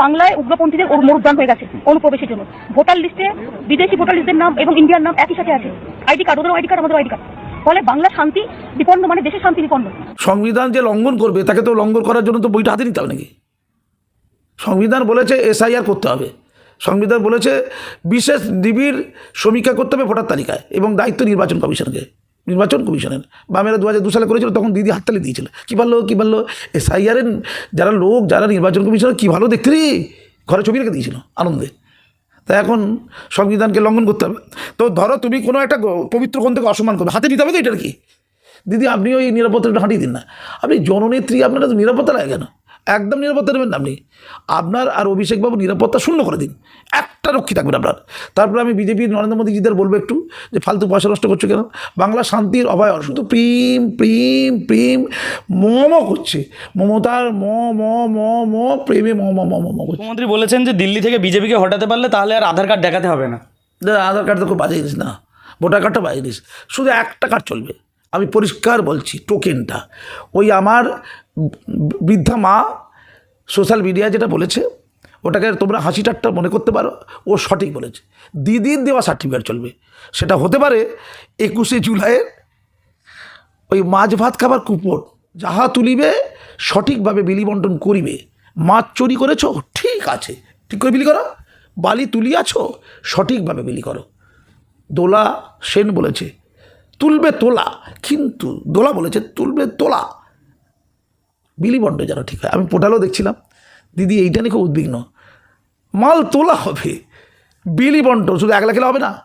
বাংলায় উগ্রপন্থীদের ওর মরুদ্যান হয়ে গেছে অনুপ্রবেশের জন্য। ভোটার লিস্টে বিদেশি ভোটার লিস্টের নাম এবং ইন্ডিয়ার নাম একই সাথে আছে। আইডি কার্ড ওদের আইডি কার্ড আমাদের আইডি কার্ড। ফলে বাংলা শান্তি বিপন্ন মানে দেশের শান্তি বিপন্ন। সংবিধান যে লঙ্ঘন করবে, তাকে তো লঙ্ঘন করার জন্য তো বইটা হাতে নিতে হবে নাকি? সংবিধান বলেছে এসআইআর করতে হবে। সংবিধান বলেছে বিশেষ নিবিড় সমীক্ষা করতে হবে ভোটার তালিকায় এবং দায়িত্ব নির্বাচন কমিশনকে। নির্বাচন কমিশনের। বামেরা দু হাজার দু সালে করেছিল, তখন দিদি হাততালি দিয়েছিল। কী বলল কী বলল? এসআইআরের যারা লোক, যারা নির্বাচন কমিশনার, কী ভালো দেখতে রে? ঘরে ছবি রেখে দিয়েছিল আনন্দে। তা এখন সংবিধানকে লঙ্ঘন করতে হবে। তো ধরো তুমি কোনো একটা পবিত্র গ্রন্থকে অসম্মান করবে। হাতে নিতে হবে তো এটার কি? দিদি, আপনি ওই নিরাপত্তাটা হাঁটিয়ে দিন না। আপনি জননেত্রী, আপনারা তো নিরাপত্তা লাগে কেন? একদম নিরাপত্তা নেবেন না আপনি। আপনার আর অভিষেকবাবু নিরাপত্তা শূন্য করে দিন। একটা রক্ষী থাকবেন আপনার। তারপরে আমি বিজেপির নরেন্দ্র মোদীজিদের বলব একটু যে ফালতু পয়সা নষ্ট করছ কেন? বাংলা শান্তির অভয় শুধু প্রেম প্রেম প্রেম ম ম করছে। মমতার ম ম ম ম প্রেমে ম ম ম ম করছে। মুখ্যমন্ত্রী বলেছেন যে দিল্লি থেকে বিজেপিকে হটাতে পারলে তাহলে আর আধার কার্ড দেখাতে হবে না। আধার কার্ড তো খুব বাজে জিনিস না। ভোটার কার্ডটা বাজে জিনিস। শুধু একটা কার্ড চলবে। আমি পরিষ্কার বলছি টোকেনটা ওই আমার বৃদ্ধা মা সোশ্যাল মিডিয়া যেটা বলেছে, ওটাকে তোমরা হাসি ঠাট্টা মনে করতে পারো, ও সঠিক বলেছে। দিদির দেওয়া সার্টিফিকেট চলবে। সেটা হতে পারে একুশে জুলাইয়ের ওই মাছ ভাত খাবার কুপন। যাহা তুলিবে, সঠিকভাবে বিলি বন্টন করিবে। মাছ চুরি করেছ? ঠিক আছে। ঠিক করে বিলি করো। বালি তুলিয়াছ? সঠিকভাবে বিলি করো। দোলা সেন বলেছে তুলবে তোলা। কিন্তু দোলা বলেছে, তুলবে তোলা। বিলি বন্টন যেন ঠিক হয়। আমি পোর্টালও দেখছিলাম। দিদি, এইটা নিয়ে খুব উদ্বিগ্ন। মাল তোলা হবে। বিলি বন্টন শুধু একলা খেলে হবে না।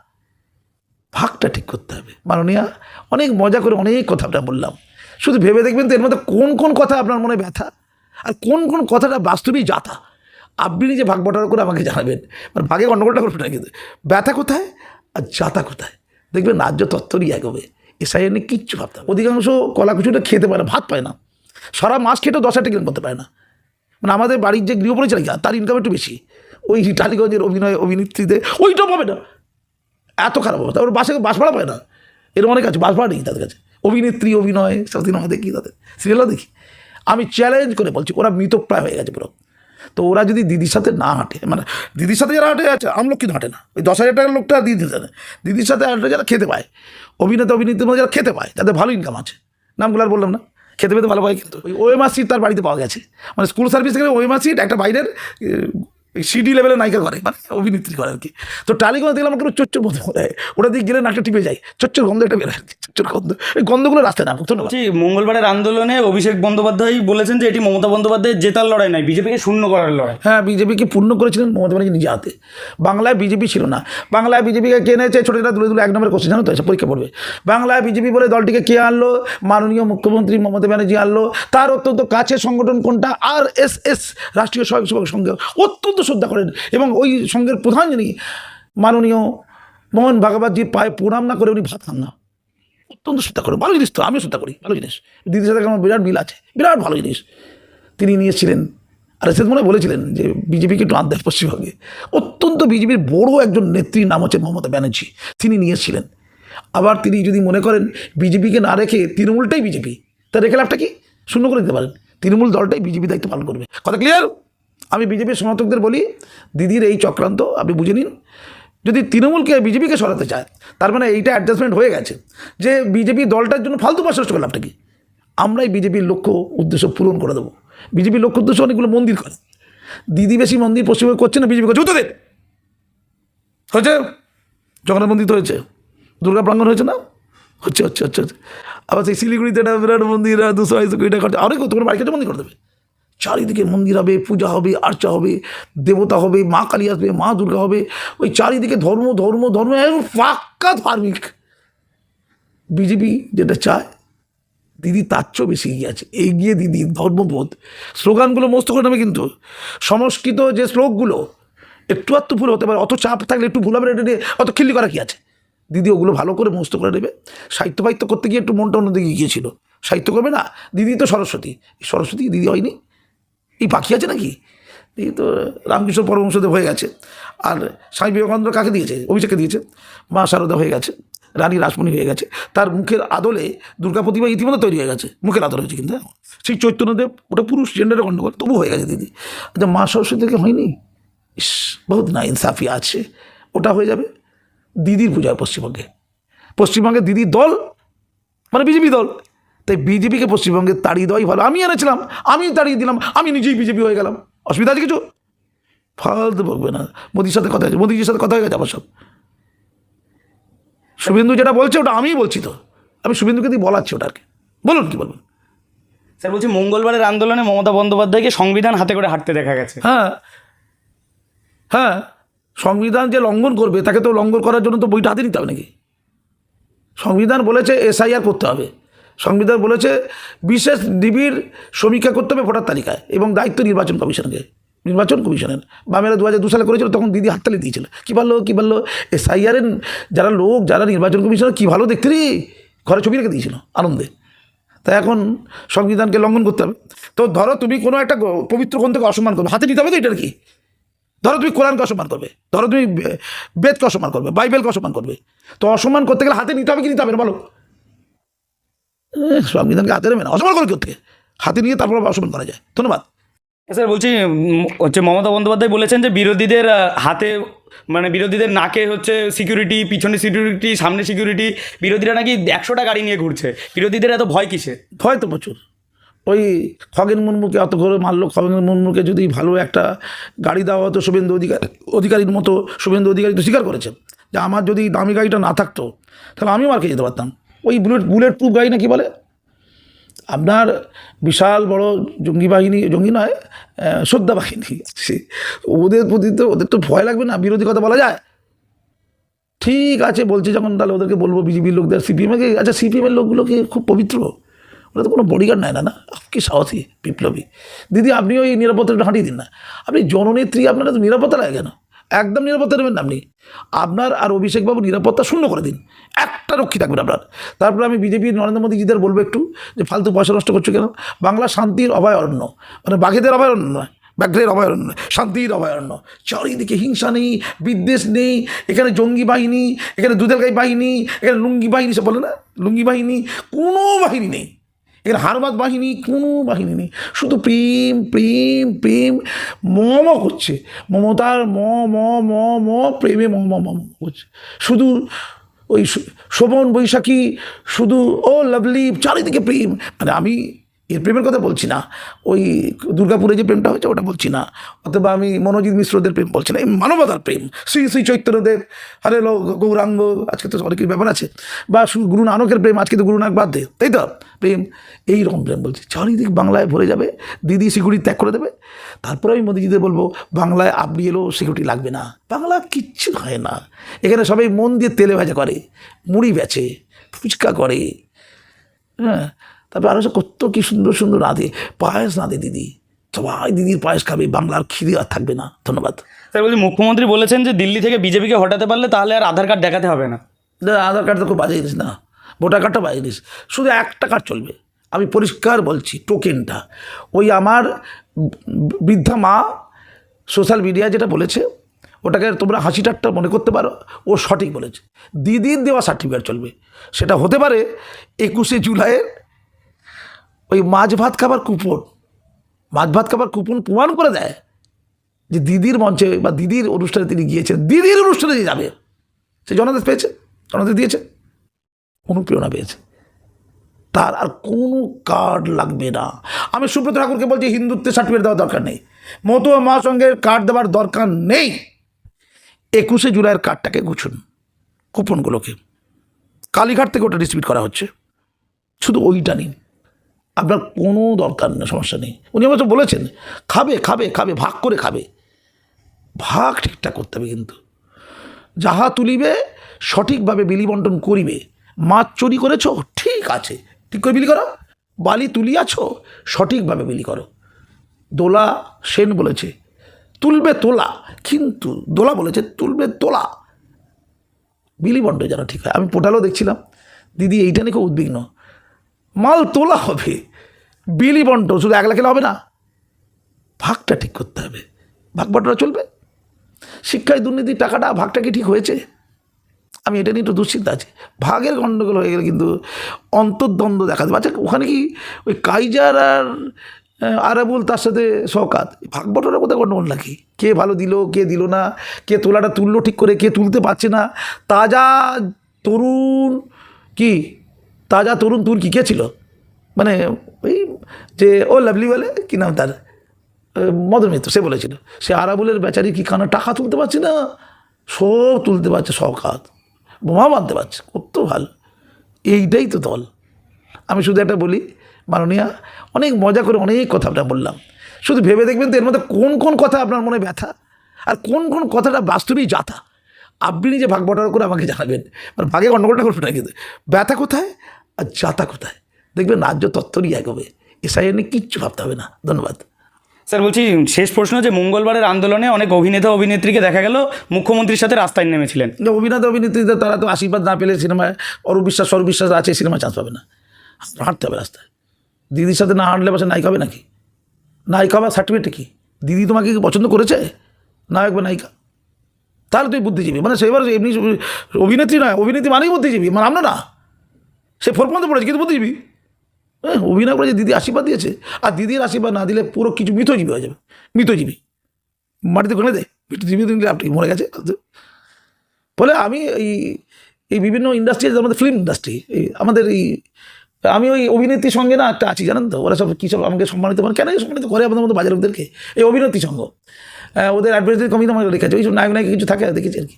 ভাগটা ঠিক করতে হবে। মাননীয়া, অনেক মজা করে অনেক কথা বললাম। শুধু ভেবে দেখবেন তো, এর মধ্যে কোন কোন কথা আপনার মনে ব্যথা? আর কোন কোন কথাটা বাস্তবেই যাতা? আপনি নিজে ভাগ বটার করে আমাকে জানাবেন। মানে ভাগে গণ্ডগোলটা করবেন না কিন্তু। ব্যথা কোথায়? আর যাতা কোথায়? দেখবেন রাজ্য তত্ত্বরই এগোবে এসআই নিয়ে কিচ্ছু ভাবতে হবে। অধিকাংশ কলাকুচুটা খেতে পারে ভাত পায় না। সারা মাস খেটেও দশ হাজার টাকা করতে পারে না। মানে আমাদের বাড়ির যে গৃহপরিচারিকা তার ইনকাম একটু বেশি। ওই টালিগঞ্জের অভিনয় অভিনেত্রীতে ওইটাও পাবে না। এত খারাপ অবস্থা। ওর বাসে বাস ভাড়া পায় না। এরকম অনেক আছে? বাস ভাড়া নেই তাদের কাছে। অভিনেত্রী অভিনয় সব সিনেমা দেখি তাদের? সিরিয়ালও দেখি। আমি চ্যালেঞ্জ করে বলছি, ওরা মৃতপ্রায় হয়ে গেছে পুরো। তো ওরা যদি দিদির সাথে না হাঁটে মানে দিদির সাথে যারা হাঁটে আছে আমলোক কিন্তু হাঁটে না। ওই দশ হাজার টাকার লোকটা দিদি দিদির সাথে হাঁটে যারা খেতে পায়, অভিনেতা অভিনেত্রী মধ্যে যারা খেতে পায়, তাদের ভালো ইনকাম আছে। নামগুলো আর বললাম না। খেতে পেতে ভালো পায় কিন্তু। ওই ওএমআর সিট তার বাড়িতে পাওয়া গেছে। মানে স্কুল সার্ভিস থেকে ওএমআর সিট একটা বাইরের সিডি লেভেলের নায়িকা করে মানে অভিনেত্রী করে আর কি। তো টালিগঞ্জ দেখলাম কোনো চচ্চর হয়। ওটা দিয়ে গেলে নাকটা টিপে যায়। চচ্চর গন্ধ একটা বেরোয় আর কি চচ্চর গন্ধ। এই গন্ধগুলো রাস্তায় না ধন্যবাদ। মঙ্গলবারের আন্দোলনে অভিষেক বন্দ্যোপাধ্যায় বলেছেন যে এটি মমতা বন্দ্যোপাধ্যায়ের জেতার লড়াই নয় বিজেপিকে শূন্য করার লড়াই। হ্যাঁ বিজেপিকে পূর্ণ করেছিলেন মমতা ব্যানার্জি নিজে হাতে। বাংলায় বিজেপি ছিল না। বাংলায় বিজেপিকে কে এনেছে? ছোটো ছোটো দুলে দুলে এক নম্বরের কোশ্চেন জানো তো? এসে পরীক্ষা পড়বে। বাংলায় বিজেপি বলে দলটিকে কে আনলো? মাননীয় মুখ্যমন্ত্রী মমতা ব্যানার্জি আনলো। তার অত্যন্ত কাছের সংগঠন কোনটা? আর এস এস রাষ্ট্রীয় স্বয়ংসেবক সঙ্গে অত্যন্ত শ্রদ্ধা করেন এবং ওই সঙ্গের প্রধান যিনি, মাননীয় মোহন ভাগবতজির পায়ে প্রণাম না করে উনি ভাত খান না। অত্যন্ত শ্রদ্ধা করেন। ভালো জিনিস তো, আমিও শ্রদ্ধা করি, ভালো জিনিস। দিদির সাথে আমার বিরাট মিল আছে, বিরাট ভালো জিনিস। তিনি নিয়েছিলেন, আর এসে মনে বলেছিলেন যে বিজেপিকে একটু আন্দাজ পশ্চিমবঙ্গে। অত্যন্ত বিজেপির বড় একজন নেত্রীর নাম হচ্ছে মমতা ব্যানার্জি। তিনি নিয়েছিলেন। আবার তিনি যদি মনে করেন বিজেপিকে না রেখে তৃণমূলটাই বিজেপি, তা রেখে লাভটা কি? শূন্য করে দিতে পারেন। তৃণমূল দলটাই বিজেপি দায়িত্ব পালন করবে। কথা ক্লিয়ার আমি বিজেপির সমর্থকদের বলি, দিদির এই চক্রান্ত, আপনি বুঝে নিন। যদি তৃণমূলকে বিজেপিকে সরাতে চায়, তার মানে এইটা অ্যাডজাস্টমেন্ট হয়ে গেছে যে বিজেপি দলটার জন্য ফালতু পয়সা নষ্ট করে লাভটা কি আমরাই বিজেপির লক্ষ্য, উদ্দেশ্য পূরণ করে দেবো। বিজেপির লক্ষ্য, উদ্দেশ্য অনেকগুলো মন্দির করে। দিদি বেশি মন্দির পশ্চিমবঙ্গে করছে না, বিজেপি করছে উত্তর হয়েছে জগন্নাথ মন্দির তো হয়েছে। দুর্গা প্রাঙ্গণ হয়েছে না? হচ্ছে হচ্ছে হচ্ছে হচ্ছে। আবার সেই শিলিগুড়িতে একটা বিরাট মন্দির দুশো আড়াইশো কোটি টাকা অনেক তোমার বাড়িতে মন্দির করে দেবে। চারিদিকে মন্দির হবে, পূজা হবে, আর্চা হবে, দেবতা হবে, মা কালী আসবে, মা দুর্গা হবে। ওই চারিদিকে ধর্ম ধর্ম ধর্ম পাক্কা ধার্মিক। বিজেপি যেটা চায়, দিদি তার চেয়েও বেশি এগিয়ে আছে। এগিয়ে দিদি, ধর্মবোধ। স্লোগানগুলো মস্ত করে নেবে কিন্তু। সংস্কৃত যে শ্লোকগুলো, একটু আধটু ভুল হতে পারে, অত চাপ থাকলে একটু ভুল হবে, এটা নিয়ে অত খিল্লি করা কি আছে? দিদি ওগুলো ভালো করে মস্ত করে নেবে। সাহিত্য ফাহিত্য করতে গিয়ে একটু মনটা অন্যদিকে গিয়েছিল। সাহিত্য করবে না? দিদি তো সরস্বতী। সরস্বতী দিদি হয়নি। এই পাখি আছে নাকি? এই তো রামকৃষ্ণ পরমহংসদেব হয়ে গেছে। আর স্বামী বিবেকানন্দ কাকে দিয়েছে? অভিষেককে দিয়েছে। মা শারদা হয়ে গেছে। রানী রাসমণি হয়ে গেছে। তার মুখের আদলে দুর্গা প্রতিমা ইতিমধ্যে তৈরি হয়ে গেছে। মুখের আদল হয়েছে কিন্তু সেই চৈতন্যদেব ওটা পুরুষ জেন্ডারে গণ্ডগোল তবু হয়ে গেছে দিদি। আচ্ছা মা সরস্বতী থেকে হয়নি? ইস, বহুত না ইনসাফি আছে। ওটা হয়ে যাবে দিদির পূজা পশ্চিমবঙ্গে। পশ্চিমবঙ্গে দিদির দল মানে বিজেপি দল। তাই বিজেপিকে পশ্চিমবঙ্গে তাড়িয়ে দেওয়াই ভালো। আমি এনেছিলাম আমি তাড়িয়ে দিলাম আমি নিজেই বিজেপি হয়ে গেলাম। অসুবিধা আছে কিছু? ফালতু বকবে না। মোদির সাথে কথা হয়েছে মোদিজির সাথে কথা হয়ে গেছে আমার সব। শুভেন্দু যেটা বলছে ওটা আমিই বলছি তো। আমি শুভেন্দুকে দিয়ে বলাচ্ছি ওটা আর কি বলুন কি বলবেন? স্যার বলছি মঙ্গলবারের আন্দোলনে মমতা বন্দ্যোপাধ্যায়কে সংবিধান হাতে করে হাঁটতে দেখা গেছে। হ্যাঁ। হ্যাঁ। সংবিধান যে লঙ্ঘন করবে তাকে তো লঙ্ঘন করার জন্য তো বইটা হাতে নিতে হবে নাকি? সংবিধান বলেছে এসআইআর করতে হবে। সংবিধান বলেছে বিশেষ ডিবির সমীক্ষা করতে হবে ভোটার তালিকায় এবং দায়িত্ব নির্বাচন কমিশনকে, নির্বাচন কমিশনের। বামেরা দু হাজার দু সালে করেছিল, তখন দিদি হাততালি দিয়েছিল। কী পারল কী পারল এসআইআরের যারা লোক, যারা নির্বাচন কমিশনের, কী ভালো দেখতে রে? ঘরে ছবি রেখে দিয়েছিল আনন্দে। তাই এখন সংবিধানকে লঙ্ঘন করতে হবে। তো ধরো তুমি কোনো একটা পবিত্র গ্রন্থকে অসম্মান করবে। হাতে নিতে হবে তো এটার কি? ধরো তুমি কোরআনকে অসম্মান করবে। ধরো তুমি বেদকে অসম্মান করবে, বাইবেলকে অসম্মান করবে। তো অসম্মান করতে গেলে হাতে নিতে হবে কি নিতে হবে না বলো? সংবিধানকে হাতে নেবে না অসম্মান করে করতে হাতে নিয়ে তারপর অসম্মান করা যায়। ধন্যবাদ। স্যার বলছি হচ্ছে মমতা বন্দ্যোপাধ্যায় বলেছেন যে বিরোধীদের হাতে মানে বিরোধীদের নাকে হচ্ছে সিকিউরিটি পিছনে সিকিউরিটি সামনে সিকিউরিটি বিরোধীরা নাকি একশোটা গাড়ি নিয়ে ঘুরছে। বিরোধীদের এত ভয় কিসে ভয় তো প্রচুর। ওই খগেন মুর্মুকে অত করে মারলো খগেন মুর্মুকে যদি ভালো একটা গাড়ি দেওয়া হতো শুভেন্দু অধিকারী অধিকারীর মতো শুভেন্দু অধিকারী তো স্বীকার করেছেন। যে আমার যদি দামি গাড়িটা না থাকতো তাহলে আমিও মার্কে যেতে পারতাম। ওই বুলেট বুলেট প্রুফ গাড়ি না কি বলে? আপনার বিশাল বড় জঙ্গি বাহিনী, জঙ্গি নয় শ্রদ্ধা বাহিনী আছে। ওদের প্রতি তো, ওদের তো ভয় লাগবে না, বিরোধী কথা বলা যায়। ঠিক আছে, বলছে যখন তাহলে ওদেরকে বলব বিজেপির লোকদের সিপিএমকে আচ্ছা সিপিএমের লোকগুলোকে খুব পবিত্র। ওরা তো কোনো বডিগার্ড নেয় না না? কি সাহসী বিপ্লবী। দিদি আপনিও এই নিরাপত্তাটা হাঁটিয়ে দিন না। আপনি জননেত্রী, আপনারা তো নিরাপত্তা লাগে কেন? একদম নিরাপত্তা নেবেন না আপনি। আপনার আর অভিষেকবাবু নিরাপত্তা শূন্য করে দিন। একটা রক্ষী থাকবেন আপনার। তারপরে আমি বিজেপি নরেন্দ্র মোদীজিদের বলব একটু যে ফালতু পয়সা নষ্ট করছ কেন? বাংলা শান্তির অভয়ারণ্য। মানে বাঘেদের অভয়ারণ্য নয়, ব্যাঘ্রের অভয়ারণ্য শান্তির অভয়ারণ্য। চারিদিকে হিংসা নেই, বিদ্বেষ নেই, এখানে জঙ্গি বাহিনী, এখানে দুধেলগাই বাহিনী, এখানে লুঙ্গি বাহিনী, সব বলে না? লুঙ্গি বাহিনী, কোনো বাহিনী নেই। এখানে হারবাদ বাহিনী, কোনো বাহিনী নেই। শুধু প্রেম প্রেম প্রেম, মম করছে। মমতার ম ম ম ম, প্রেমে ম ম ম করছে। শুধু ওই শোভন বৈশাখী, শুধু ও লাভলি চারিদিকে প্রেম। মানে আমি এর প্রেমের কথা বলছি না। ওই দুর্গাপুরে যে প্রেমটা হয়েছে ওটা বলছি না। অথবা আমি মনোজিৎ মিশ্রদের প্রেম বলছি না। এই মানবতার প্রেম। শ্রী শ্রী চৈতন্যদেব লো গৌরাঙ্গ, আজকে তো অনেক ব্যাপার আছে। বা গুরু নানকের প্রেম, আজকে তো গুরু নানক বাদ দে। তাই তো? প্রেম। এই রকম প্রেম বলছি। চারিদিক বাংলায় ভরে যাবে। দিদি সিকিউরিটি ত্যাগ করে দেবে। তারপরে আমি মোদিজিদের বলব, বাংলায় আপনি এলেও সিকিউরিটি লাগবে না। বাংলা কিচ্ছু হয় না। এখানে সবাই মন দিয়ে তেলে ভাজা করে। মুড়ি বেচে, ফুচকা করে। হ্যাঁ। তারপরে আরও কত কি সুন্দর সুন্দর রাঁধে পায়েস রাঁধে দিদি। সবাই দিদির পায়েস খাবে বাংলার খিদে আর থাকবে না। ধন্যবাদ। স্যার বলছি মুখ্যমন্ত্রী বলেছেন যে দিল্লি থেকে বিজেপিকে হটাতে পারলে তাহলে আর আধার কার্ড দেখাতে হবে না। না, আধার কার্ড তো খুব বাজে জিনিস না। ভোটার কার্ডটা বাজে জিনিস। শুধু একটা কার্ড চলবে। আমি পরিষ্কার বলছি টোকেনটা। ওই আমার বৃদ্ধা মা সোশ্যাল মিডিয়া যেটা বলেছে ওটাকে তোমরা হাসি ঠাট্টা মনে করতে পারো ও সঠিক বলেছে। দিদির দেওয়া সার্টিফিকেট চলবে। সেটা হতে পারে একুশে জুলাইয়ের ওই মাছ ভাত খাবার কুপন। মাছ ভাত খাবার কুপন প্রমাণ করে দেয় যে দিদির মঞ্চে বা দিদির অনুষ্ঠানে তিনি গিয়েছেন। দিদির অনুষ্ঠানে যে যাবে, সে জনাদেশ পেয়েছে জনাদেশ দিয়েছে অনুপ্রেরণা পেয়েছে। তার আর কোনো কার্ড লাগবে না। আমি সুব্রত ঠাকুরকে বলছি, হিন্দুত্বের সার্টিফিকেট দেওয়ার দরকার নেই। মতো মহাসংঘের কার্ড দেওয়ার দরকার নেই। একুশে জুলাইয়ের কার্ডটাকে গুছুন, কুপনগুলোকে। কালীঘাট থেকে ওটা ডিস্ট্রিবিউট করা হচ্ছে। শুধু ওইটা নিন। আপনার কোনো দরকার নেই, সমস্যা নেই। উনি অবশ্য বলেছেন, খাবে খাবে খাবে, ভাগ করে খাবে। ভাগ ঠিকঠাক করতে হবে কিন্তু। যাহা তুলিবে, সঠিকভাবে বিলি বন্টন করিবে। মাছ চুরি করেছ? ঠিক আছে। ঠিক করে বিলি করো। বালি তুলিয়াছ? সঠিকভাবে বিলি করো। দোলা সেন বলেছে, তুলবে তোলা। কিন্তু দোলা বলেছে, তুলবে তোলা। বিলি বন্টন যেন ঠিক হয়। আমি পোর্টালও দেখছিলাম। দিদি, এইটা নিয়ে খুব উদ্বিগ্ন। মাল তোলা হবে। বিলি বন্টন শুধু একলা খেলে হবে না। ভাগটা ঠিক করতে হবে। ভাগ বটরা চলবে। শিক্ষায় দুর্নীতির টাকাটা, ভাগটা কি ঠিক হয়েছে? আমি এটা নিয়ে একটু দুশ্চিন্তা আছি। ভাগের গণ্ডগোল হয়ে গেলে কিন্তু অন্তর্দ্বন্দ্ব দেখা দেবে আচ্ছা ওখানে কি ওই কাইজার আর আরাবুল তার সাথে শওকাত ভাগ বটনের মধ্যে গণ্ডগোল নাকি? কে ভালো দিল, কে দিল না? কে তোলাটা তুললো ঠিক করে, কে তুলতে পারছে না? তাজা তরুণ কি? তাজা তরুণ তুর কি কে ছিল? মানে ওই যে ও লাভলি বলে, কি নাম তার? মদন মিত্র, সে বলেছিল। সে আরাবুলের বেচারি কি কানা টাকা তুলতে পারছে না? সব তুলতে পারছে, শওকাত। বোমা বাঁধতে পারছে, কত ভালো। এইটাই তো দল। আমি শুধু একটা বলি, মাননীয়া, অনেক মজা করে অনেক কথা আপনার বললাম। শুধু ভেবে দেখবেন তো, এর মধ্যে কোন কোন কথা আপনার মনে ব্যথা, আর কোন কোন কথাটা বাস্তবেই যাতা। আপনি নিজে ভাগ বটার করে আমাকে জানাবেন। মানে ভাগে গণ্ডগোলটা করবে না কিন্তু। ব্যথা কোথায়? আর যাতা কোথায়? দেখবেন রাজ্য তত্ত্বরই এগোবে এসআই নিয়ে কিচ্ছু ভাবতে হবে না। ধন্যবাদ। স্যার বলছি শেষ প্রশ্ন যে মঙ্গলবারের আন্দোলনে অনেক অভিনেতা অভিনেত্রীকে দেখা গেল মুখ্যমন্ত্রীর সাথে রাস্তায় নেমেছিলেন। অভিনেতা অভিনেত্রীদের তারা তো আশীর্বাদ না পেলে সিনেমায় অরূপ বিশ্বাস সৌরভ বিশ্বাস আছে সিনেমা চান্স পাবে না। হাঁটতে হবে রাস্তায়। দিদির সাথে না হাঁটলে পাশে নায়িকা হবে নাকি? নায়িকা হবে সার্টিফিকেট কি? দিদি তোমাকে কি পছন্দ করেছে? নায়ক বা নায়িকা? তাহলে তুই বুদ্ধিজীবী। মানে সেবার এমনি অভিনেত্রী নয় অভিনেত্রী মানেই বুদ্ধিজীবী। মানে আমরা না সে ফোর পর্যন্ত পড়েছে কিন্তু বুদ্ধিজীবী। হ্যাঁ অভিনয় করে যে দিদি আশীর্বাদ দিয়েছে, আর দিদির আশীর্বাদ না দিলে পুরো কিছু মৃতজীবী হয়ে যাবে মৃতজীবী মাটিতে গলে দেয় মৃতজীবী দিলে আপনি মরে গেছে ফলে আমি এই এই বিভিন্ন ইন্ডাস্ট্রি আমাদের ফিল্ম ইন্ডাস্ট্রি এই আমাদের এই, আমি ওই অভিনেত্রীর সঙ্গে না একটা আছি, জানেন তো? ওরা সব কী সব আমাকে সম্মানিত করে, কেন সম্মানিত করে আমাদের মতো বাজার এই অভিনেত্রী সঙ্গ। ওদের অ্যাডভার্টাইজ কমিটি আমাকে রেখেছে, ওই সব নায়ক নায়িকা কিছু থাকে, দেখেছি আর কি।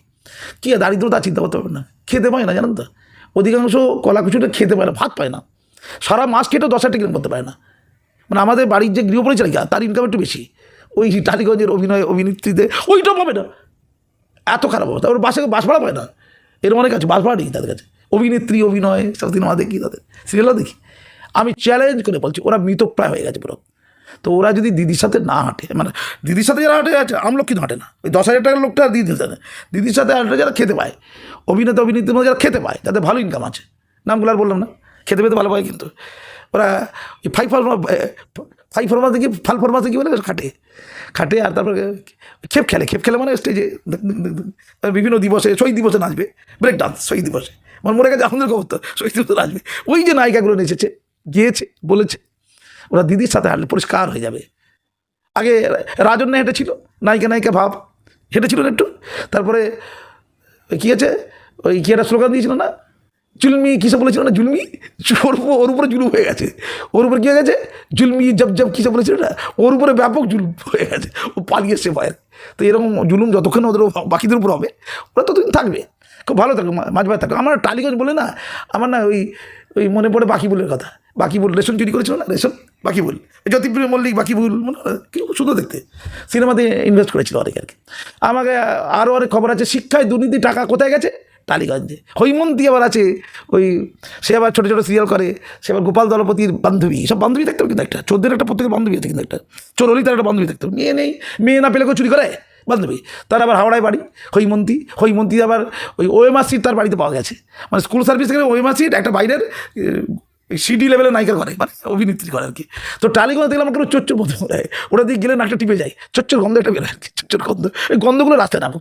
কী দারিদ্রতা চিন্তা করতে পারবে না, খেতে পায় না, জানেন তো? অধিকাংশ কলা কুচুটা খেতে পায় না, ভাত পায় না। সারা মাস খেটেও দশ হাজার টাকা করতে পারে না। মানে আমাদের বাড়ির যে গৃহ পরিচালিকা তার ইনকাম একটু বেশি। ওই টালিগঞ্জের অভিনয়, অভিনেত্রীদের ওইটাও পাবে না। এত খারাপ অবস্থা। ওর বাসে বাস ভাড়া পায় না। এরকম অনেক আছে বাস ভাড়া তাদের কাছে। অভিনেত্রী অভিনয় সব সিনেমা দেখি তাদের। সিরিয়ালও দেখি। আমি চ্যালেঞ্জ করে বলছি, ওরা মৃতপ্রায় হয়ে গেছে পুরো। তো ওরা যদি দিদির সাথে না হাঁটে মানে দিদির সাথে যারা হাঁটে আছে আমলোক কিন্তু হাঁটে না। ওই দশ হাজার টাকার লোকটা দিদির সাথে দিদির সাথে হাঁটে যারা খেতে পায়, অভিনেতা, অভিনেত্রীর মধ্যে যারা খেতে পায়, তাদের ভালো ইনকাম আছে। নামগুলো আর বললাম না। খেতে পেতে ভালো পায় কিন্তু। ওরা ওই ফাইভ ফরমা ফাইভ ফরমাস দেখি, ফাল ফরমাস দেখি বলে খাটে। খাটে আর তারপরে খেপ খেলে। খেপ খেলে মানে স্টেজে বিভিন্ন দিবসে শহীদ দিবসে নাচবে। ব্রেক ডান্স শহীদ দিবসে। আমার মনে গেছে আমাদের খবর তো, শহীদ দিবসে নাচবে। ওই যে নায়িকাগুলো নেচেছে গিয়েছে, বলেছে, ওরা দিদির সাথে হাঁটলে পরিষ্কার হয়ে যাবে। আগে রাজন্যা হেঁটেছিল, নায়িকা নায়িকা ভাব হেঁটেছিল একটু। তারপরে কী আছে, ওই কী একটা স্লোগান দিয়েছিল না? জুলমি কিসব বলেছিল না? জুলমি? ওর ওর উপরে জুলুম হয়ে গেছে। ওর উপরে কী হয়ে গেছে? জুলমি, জব জব কিসব বলেছিল না? ওর উপরে ব্যাপক জুলুম হয়ে গেছে। ও পালিয়ে এসছে ভয়ের তো এরকম জুলুম যতক্ষণ ওদের বাকিদের উপর হবে, ওরা ততদিন থাকবে। খুব ভালো থাকবে মাঝ ভাই থাকবে আমার টালিগঞ্জ বলে না, আমার না ওই ওই মনে পড়ে বাকি বাকিবুলের কথা। বাকিবুল, রেশন চুরি করেছিল না? রেশন? বাকিবুল। জ্যোতিপ্রিয় মল্লিক, বাকিবুল কি সুন্দর দেখতে। সিনেমাতে ইনভেস্ট করেছিল অনেক আর কি। আমাকে আরও অনেক খবর আছে, শিক্ষায় দুর্নীতি টাকা কোথায় গেছে? টালিগঞ্জে। হৈমন্তী আবার আছে, ওই সে আবার ছোটো ছোটো সিরিয়াল করে, সে আবার গোপাল দলপতির বান্ধবী। সব বান্ধবী থাকতে কিন্তু একটা, চোদ্দের একটা প্রত্যেকের বান্ধবী আছে কিন্তু একটা। চোর চোরলি তার একটা বান্ধবী থাকতে মেয়ে নেই, মেয়ে না পেলে কেউ চুরি করে? বান্ধবী। তার আবার হাওড়ায় বাড়ি, হৈমন্তী। হৈমন্তী আবার ওই ওএমআর সিট তার বাড়িতে পাওয়া গেছে। মানে স্কুল সার্ভিস থেকে ওএমআর সিট একটা বাইরের সিডি লেভেলের নায়িকা করে মানে অভিনেত্রী করে আর কি। তো টালিগঞ্জ দেখলাম কোনো চচ্চর মতো ওরা দিয়ে গেলে নাকটা টিপে যায়। চচ্চর গন্ধ একটা বেরোয় আর কি, চচ্চর গন্ধ। এই গন্ধগুলো রাস্তায় নামো